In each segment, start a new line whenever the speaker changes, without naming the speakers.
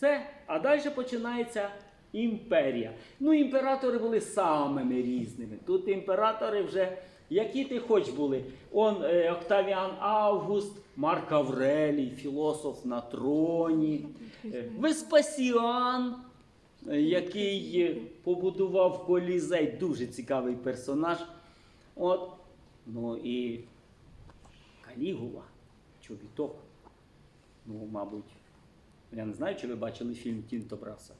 Все. А далі починається імперія. Ну, імператори були самими різними. Тут імператори вже, які ти хоч були. Он е, Октавіан Август, Марк Аврелій, філософ на троні, е, Веспасіан, е, який е, побудував колізей, дуже цікавий персонаж. От. Ну і Калігула, чобіток. Ну, мабуть, я не знаю, чи ви бачили фільм Тінто Браса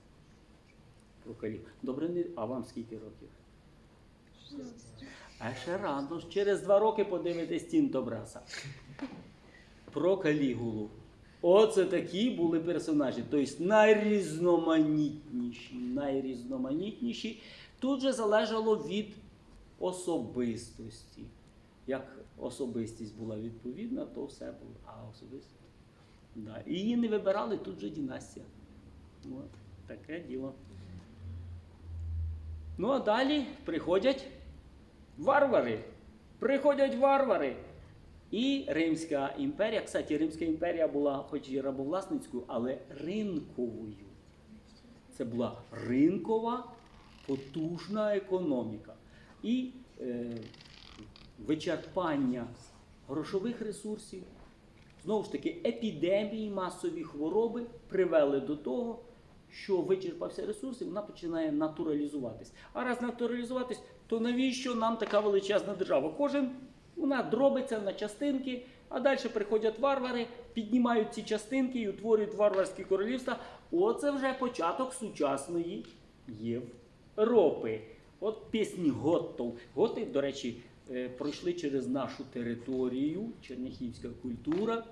про Калігулу. Добре, а вам скільки років? А ще рано, через два роки подивитесь Тінто Браса. Про Калігулу. Оце такі були персонажі. Тобто найрізноманітніші, найрізноманітніші. Тут же залежало від особистості. Як особистість була відповідна, то все було. А особистість. Да. І її не вибирали, тут же династія. От, таке діло. Ну а далі приходять варвари. Приходять варвари. І Римська імперія, кстати, Римська імперія була хоч і рабовласницькою, але ринковою. Це була ринкова, потужна економіка. І е, вичерпання грошових ресурсів, знову ж таки, епідемії, масові хвороби привели до того, що вичерпався ресурс, і вона починає натуралізуватись. А раз натуралізуватись, то навіщо нам така величезна держава? Кожен вона дробиться на частинки, а далі приходять варвари, піднімають ці частинки і утворюють варварські королівства. Оце вже початок сучасної Європи. От пісні Готтов. Готи, до речі, пройшли через нашу територію, черняхівська культура.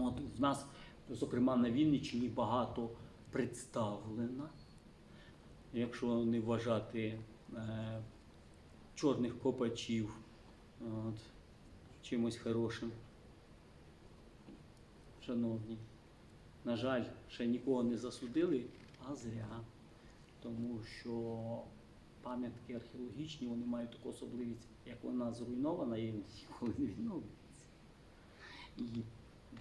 От в нас, зокрема, на Вінниччині багато представлена, якщо не вважати е, чорних копачів от, чимось хорошим. Шановні, на жаль, ще нікого не засудили, а зря. Тому що пам'ятки археологічні вони мають таку особливість, як вона зруйнована, і ніколи не відновлюється. І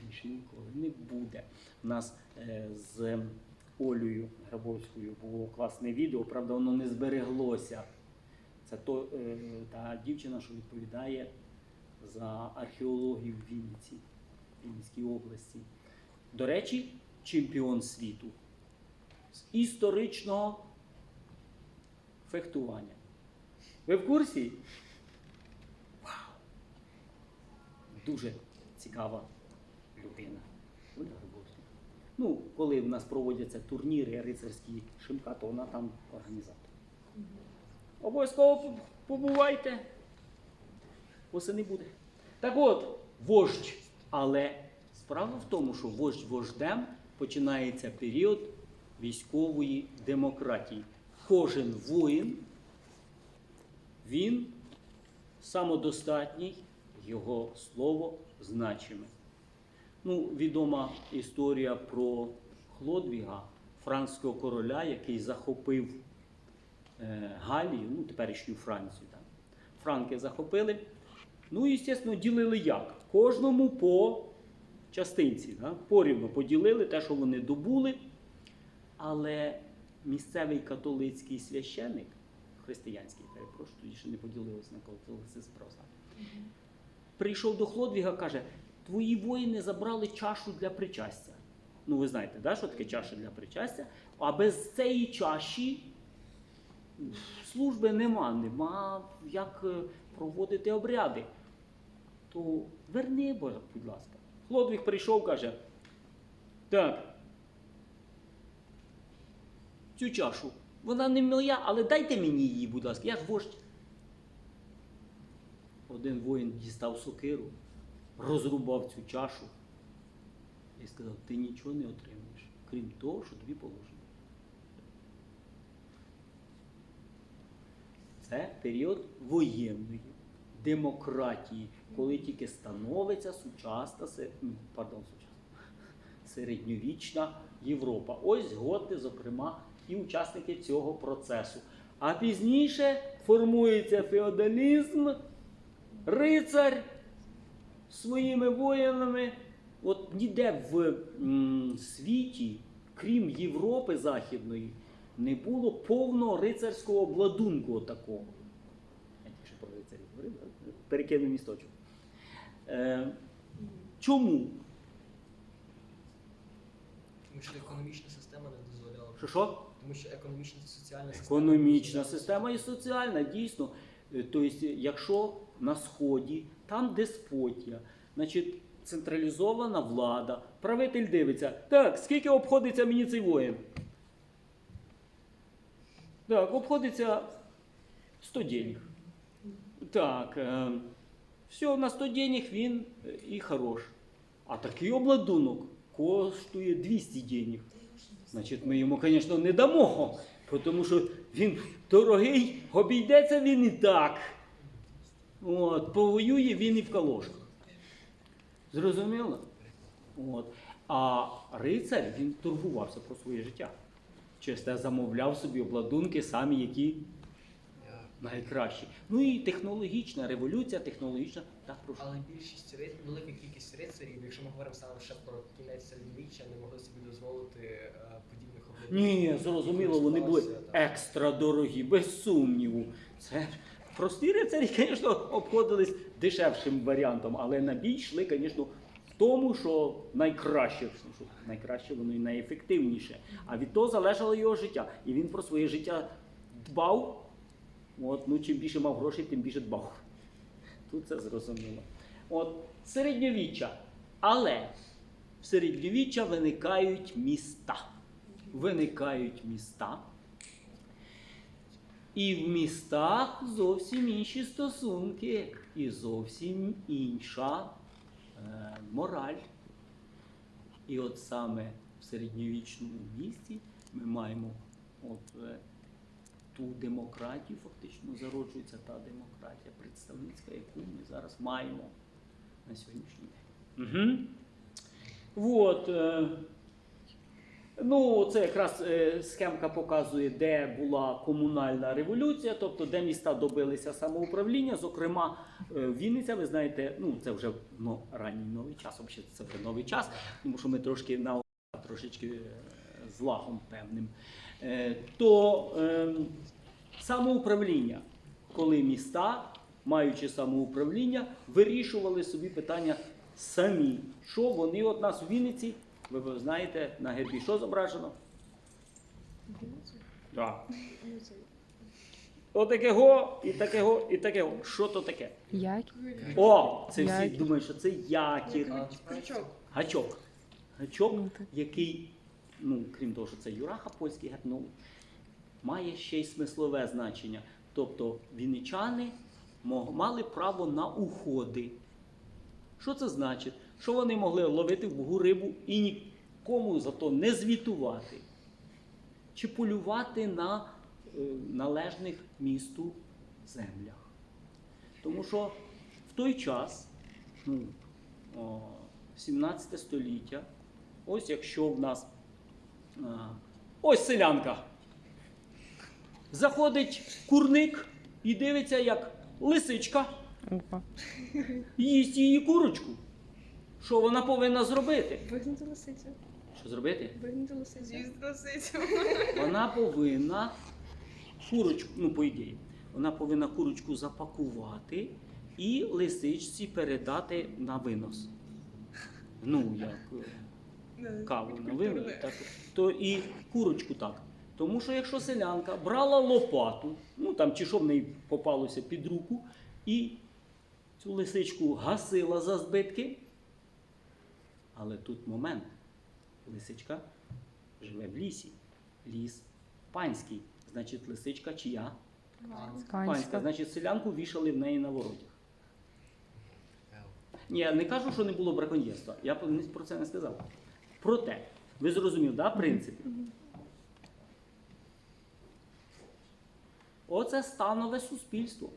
більше ніколи не буде. У нас е, з Олею Грабовською було класне відео, правда, воно не збереглося. Це то, е, та дівчина, що відповідає за археологію в Вінниці, в Вінницькій області. До речі, чемпіон світу з історичного фехтування. Ви в курсі? Вау! Дуже цікава людина. Оля. Ну, коли в нас проводяться турніри рицарські шимка, то вона там організатор. Обов'язково побувайте. Восени буде. Так от, вождь. Але справа в тому, що вождь вождем починається період військової демократії. Кожен воїн, він самодостатній, його слово значиме. Ну, відома історія про Хлодвіга, франкського короля, який захопив е, Галію, ну, теперішню Францію. Так. Франки захопили. Ну і, звісно, ділили як? Кожному по частинці. Так? Порівно поділили те, що вони добули. Але місцевий католицький священик, християнський, перепрошую, тоді ще не поділилися на католицизм православ'я, прийшов до Хлодвіга, каже: твої воїни забрали чашу для причастя. Ну, ви знаєте, да, що таке чаша для причастя? А без цієї чаші служби нема, нема як е, проводити обряди. То верни, будь ласка. Хлодвіг прийшов, каже: так, цю чашу. Вона не моя, але дайте мені її, будь ласка, я ж вождь. Один воїн дістав сокиру, розрубав цю чашу і сказав, ти нічого не отримаєш, крім того, що тобі положено. Це період воєнної демократії, коли тільки становиться сучасна, ну, пардон, сучасна, середньовічна Європа. Ось готи, зокрема, і учасники цього процесу. А пізніше формується феодалізм, рицар своїми воїнами. От ніде в м, світі крім Європи Західної, не було повного рицарського обладунку такого. Я тільки що про рицарів говорив, перекину місточок. Е, чому?
Тому що економічна система не дозволяла.
Що що?
Тому що економічна і соціальна система.
Економічна система і соціальна, дійсно. Тобто, якщо на Сході там деспотія, значить централізована влада, правитель дивиться, так, скільки обходиться мені цей воїн? Так, обходиться 100 денег. Так, е, все, на 100 денег він е, і хорош. А такий обладунок коштує 200 денег. Значить, ми йому, звісно, не дамо, тому що він дорогий, обійдеться він і так. От, повоює він і в калошках. Зрозуміло? От. А рицар він турбувався про своє життя. Через те замовляв собі обладунки самі, які найкращі. Ну і технологічна революція, технологічна. Так, прошу.
Але більшість велика кількість рицарів, якщо ми говоримо саме ще про кінець середньовіччя, не могли собі дозволити е, подібних обладунків.
Ні, зрозуміло, вони були екстра дорогі, без сумніву. Це прості рицарі, звісно, обходились дешевшим варіантом, але на бій йшли, звісно, тому, що найкраще, що найкраще воно і найефективніше. А від того залежало його життя. І він про своє життя дбав. От, ну, чим більше мав грошей, тим більше дбав. Тут це зрозуміло. От, середньовіччя. Але в середньовіччя виникають міста. Виникають міста. І в містах зовсім інші стосунки і зовсім інша е, мораль. І от саме в середньовічному місті ми маємо от, е, ту демократію, фактично зароджується та демократія представницька, яку ми зараз маємо на сьогоднішній день. Угу. От, е, ну, це якраз е, схемка показує, де була комунальна революція, тобто де міста добилися самоуправління. Зокрема, е, Вінниця, ви знаєте, ну це вже ну, ранній новий час, взагалі це вже новий час, тому що ми трошки на трошечки е, з лагом певним. Е, то е, самоуправління, коли міста, маючи самоуправління, вирішували собі питання самі. Що вони от нас у Вінниці, ви знаєте, на гербі що зображено? Так. Отакого, і такого, і такого. Що то таке?
Як?
О, це всі думають, що це якір.
А,
Гачок. Гачок,
Ну,
який, ну, крім того, що це Юраха польський герб, ну, має ще й смислове значення. Тобто вінничани мали право на уходи. Що це значить? Що вони могли ловити в бугу рибу і нікому за то не звітувати, чи полювати на е, належних місту землях. Тому що в той час, ну, о, 17 століття, ось якщо в нас ось селянка. Заходить курник і дивиться, як лисичка їсть її курочку. Що вона повинна зробити?
Вигнати лисицю.
Що зробити?
Вигнати лисицю.
Лисицю.
Вона повинна курочку, ну, по ідеї, вона повинна курочку запакувати і лисичці передати на винос. Ну, як каву на винос, так, то і курочку так. Тому що якщо селянка брала лопату, ну там чи що в неї попалося під руку, і цю лисичку гасила за збитки. Але тут момент. Лисичка живе в лісі. Ліс панський. Значить, лисичка чия? Панська.
Панська.
Значить, селянку вішали в неї на воротях. Ні, я не кажу, що не було браконьєрства. Я про це не сказав. Проте, ви зрозуміли, да, принцип? Оце станове суспільство.